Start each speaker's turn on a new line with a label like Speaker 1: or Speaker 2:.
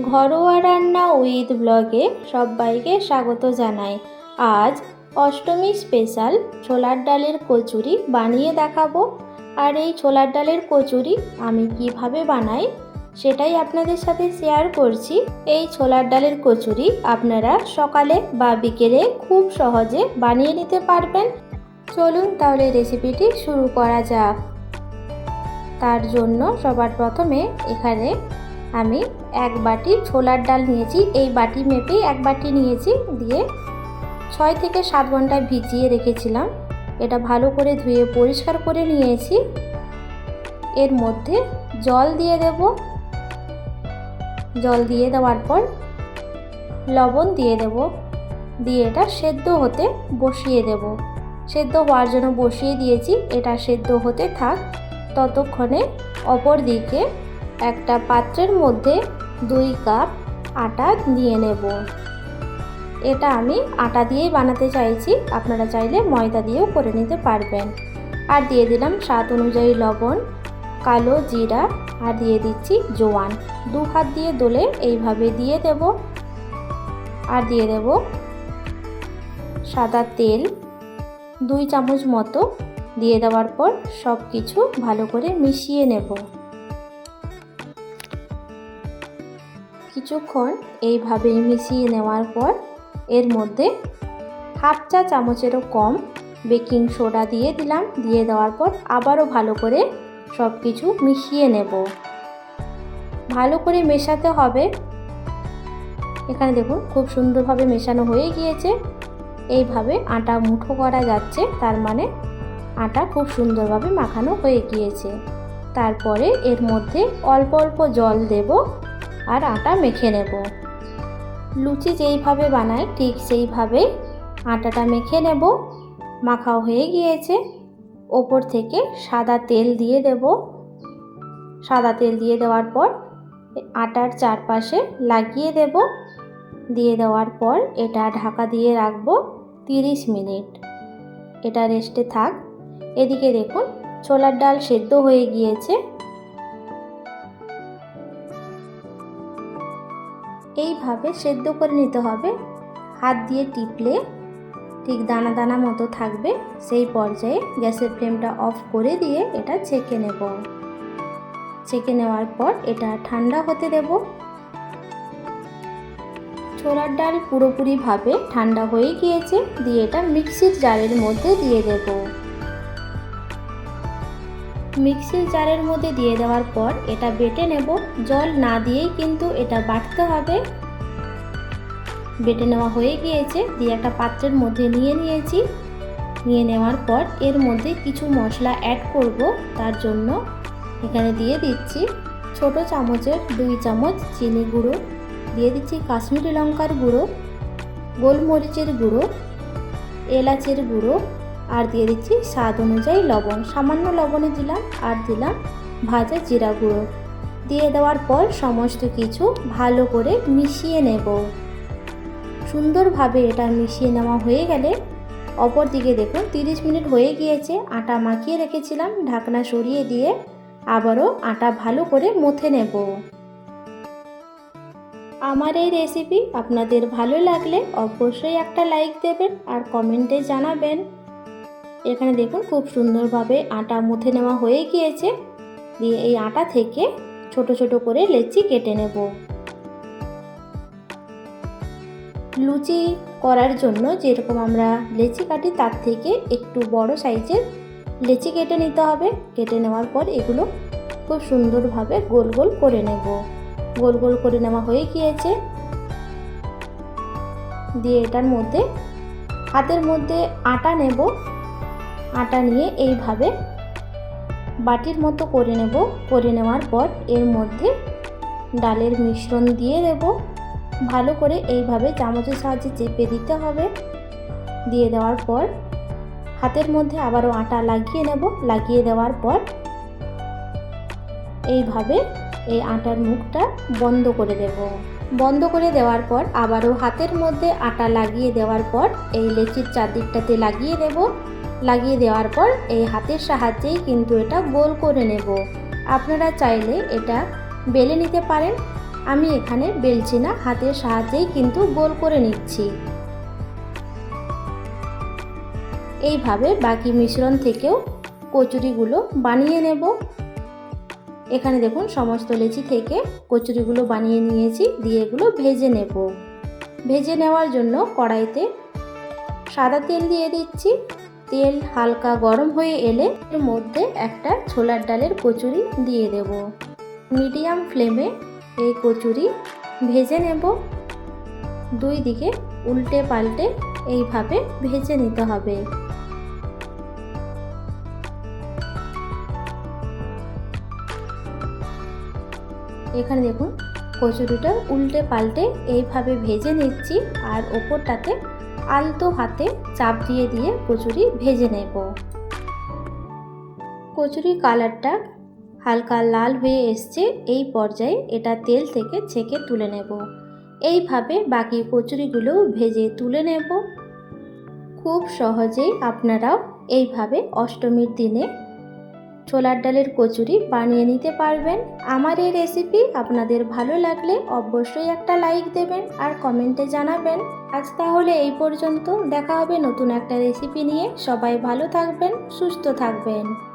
Speaker 1: ঘরোয়া রান্না উইথ ব্লগে সবাইকে স্বাগত জানাই। আজ অষ্টমী স্পেশাল ছোলার ডালের কচুরি বানিয়ে দেখাবো। আর এই ছোলার ডালের কচুরি আমি কীভাবে বানাই সেটাই আপনাদের সাথে শেয়ার করছি। এই ছোলার ডালের কচুরি আপনারা সকালে বা বিকেলে খুব সহজে বানিয়ে নিতে পারবেন। চলুন তাহলে রেসিপিটি শুরু করা যাক। তার জন্য সবার প্রথমে এখানে আমি এক বাটি ছোলার ডাল নিয়েছি, এই বাটি মেপেই এক বাটি নিয়েছি, দিয়ে ছয় থেকে সাত ঘণ্টা ভিজিয়ে রেখেছিলাম। এটা ভালো করে ধুয়ে পরিষ্কার করে নিয়েছি। এর মধ্যে জল দিয়ে দেব। জল দিয়ে দেওয়ার পর লবণ দিয়ে দেব। দিয়ে এটা সেদ্ধ হতে বসিয়ে দেব। সেদ্ধ হওয়ার জন্য বসিয়ে দিয়েছি। এটা সেদ্ধ হতে থাক। ততক্ষণে অপর দিকে একটা পাত্রের মধ্যে দুই কাপ আটা নিয়ে নেব। এটা আমি আটা দিয়েই বানাতে চাইছি। আপনারা চাইলে ময়দা দিয়েও করে নিতে পারবেন। আর দিয়ে দিলাম স্বাদ অনুযায়ী লবণ, কালো জিরা, আর দিয়ে দিচ্ছি জোয়ান। দু হাত দিয়ে দোলে এইভাবে দিয়ে দেব। আর দিয়ে দেব সাদা তেল। দুই চামচ মতো। দিয়ে দেওয়ার পর সব কিছু ভালো করে মিশিয়ে নেব। কিছুক্ষণ এইভাবেই মিশিয়ে নেওয়ার পর এর মধ্যে হাফ চা চামচেরও কম বেকিং সোডা দিয়ে দিলাম। দিয়ে দেওয়ার পর আবারও ভালো করে সব কিছু মিশিয়ে নেব। ভালো করে মেশাতে হবে। এখানে দেখুন, খুব সুন্দরভাবে মেশানো হয়ে গিয়েছে। এইভাবে আটা মুঠো করা যাচ্ছে। তার মানে আটা খুব সুন্দরভাবে মাখানো হয়ে গিয়েছে। তারপরে এর মধ্যে অল্প অল্প জল দেব। আর আটা মেখে নেব। লুচি যেইভাবে বানাই, ঠিক সেইভাবে আটাটা মেখে নেব। মাখাও হয়ে গিয়েছে। ওপর থেকে সাদা তেল দিয়ে দেব। সাদা তেল দিয়ে দেওয়ার পর আটার চারপাশে লাগিয়ে দেব। দিয়ে দেওয়ার পর এটা ঢাকা দিয়ে রাখব তিরিশ মিনিট। এটা রেস্টে থাক। এদিকে দেখুন, ছোলার ডাল সেদ্ধ হয়ে গিয়েছে। এইভাবে সেদ্ধ করে নিতে হবে। হাত দিয়ে টিপলে ঠিক দানা দানা মতো থাকবে। সেই পর্যায়ে গ্যাসের ফ্লেমটা অফ করে দিয়ে এটা ছেঁকে নেব। ছেঁকে নেওয়ার পর এটা ঠান্ডা হতে দেব। ছোলার ডাল পুরোপুরিভাবে ঠান্ডা হয়ে গিয়েছে। দিয়ে এটা মিক্সির জারের মধ্যে দিয়ে দেব। মিক্সির জারের মধ্যে দিয়ে দেওয়ার পর এটা বেটে নেব। জল না দিয়েই কিন্তু এটা বাটতে হবে। বেটে নেওয়া হয়ে গিয়েছে। দিয়ে একটা পাত্রের মধ্যে নিয়ে নিয়েছি। নিয়ে নেওয়ার পর এর মধ্যে কিছু মশলা অ্যাড করব। তার জন্য এখানে দিয়ে দিচ্ছি ছোট চামচের দুই চামচ চিনি গুঁড়ো। দিয়ে দিচ্ছি কাশ্মীরি লঙ্কার গুঁড়ো, গোলমরিচের গুঁড়ো, এলাচের গুঁড়ো আর দিয়ে দিচ্ছি স্বাদ অনুযায়ী লবণ। সামান্য লবণে দিলাম আর দিলাম ভাজা জিরা গুঁড়ো। দিয়ে দেওয়ার পর সমস্ত কিছু ভালো করে মিশিয়ে নেব। সুন্দরভাবে এটা মিশিয়ে নেওয়া হয়ে গেলে অপর দিকে দেখুন তিরিশ মিনিট হয়ে গিয়েছে, আটা মাখিয়ে রেখেছিলাম, ঢাকনা সরিয়ে দিয়ে আবারও আটা ভালো করে মথে নেব। আমার এই রেসিপি আপনাদের ভালো লাগলে অবশ্যই একটা লাইক দেবেন আর কমেন্টে জানাবেন। এখানে দেখুন খুব সুন্দরভাবে আটা মুথে নেওয়া হয়ে গিয়েছে। দিয়ে এই আটা থেকে ছোট ছোট করে লেচি কেটে নেব। লুচি করার জন্য যেরকম আমরা লেচি কাটি, তার থেকে একটু বড় সাইজের লেচি কেটে নিতে হবে। কেটে নেওয়ার পর এগুলো খুব সুন্দরভাবে গোল গোল করে নেব। গোল গোল করে নেওয়া হয়ে গিয়েছে। দিয়ে এটার মধ্যে, হাতের মধ্যে আটা নেব। আটা নিয়ে এইভাবে বাটির মতো করে নেব। করে নেওয়ার পর এর মধ্যে ডালের মিশ্রণ দিয়ে দেব। ভালো করে এইভাবে চামচের সাহায্যে চেপে দিতে হবে। দিয়ে দেওয়ার পর হাতের মধ্যে আবারও আটা লাগিয়ে নেব। লাগিয়ে দেওয়ার পর এইভাবে এই আটার মুখটা বন্ধ করে দেব। বন্ধ করে দেওয়ার পর আবারও হাতের মধ্যে আটা লাগিয়ে দেওয়ার পর এই লেচির চারদিকটাতে লাগিয়ে দেব। লাগিয়ে দেওয়ার পর এই হাতের সাহায্যেই কিন্তু এটা গোল করে নেব। আপনারা চাইলে এটা বেলে নিতে পারেন। আমি এখানে বেলছি না, হাতের সাহায্যেই কিন্তু গোল করে নিচ্ছি। এইভাবে বাকি মিশ্রণ থেকেও কচুরিগুলো বানিয়ে নেব। এখানে দেখুন, সমস্ত লেচি থেকে কচুরিগুলো বানিয়ে নিয়েছি, দিয়ে এগুলো ভেজে নেব। ভেজে নেওয়ার জন্য কড়াইতে সাদা তেল দিয়ে দিচ্ছি। তেল হালকা গরম হয়ে এলে এর মধ্যে একটা ছোলার ডালের কচুরি দিয়ে দেব। মিডিয়াম ফ্লেমে এই কচুরি ভেজে নেব। দুই দিকে উল্টে পাল্টে এইভাবে ভেজে নিতে হবে। এখানে দেখুন, কচুরিটা উল্টে পাল্টে এইভাবে ভেজে নিচ্ছি আর ওপরটাতে আলতো হাতে চাপ দিয়ে দিয়ে কচুরি ভেজে নেব। কচুরি কালারটা হালকা লাল হয়ে এসছে, এই পর্যায়ে এটা তেল থেকে ছেঁকে তুলে নেব। এইভাবে বাকি কচুরিগুলো ভেজে তুলে নেব। খুব সহজেই আপনারাও এইভাবে অষ্টমীর দিনে ছোলার ডালের কচুরি বানিয়ে নিতে পারবেন। আমার এই রেসিপি আপনাদের ভালো লাগলে অবশ্যই একটা লাইক দেবেন আর কমেন্টে জানাবেন। আজ তাহলে এই পর্যন্ত। দেখা হবে নতুন একটা রেসিপি নিয়ে। সবাই ভালো থাকবেন, সুস্থ থাকবেন।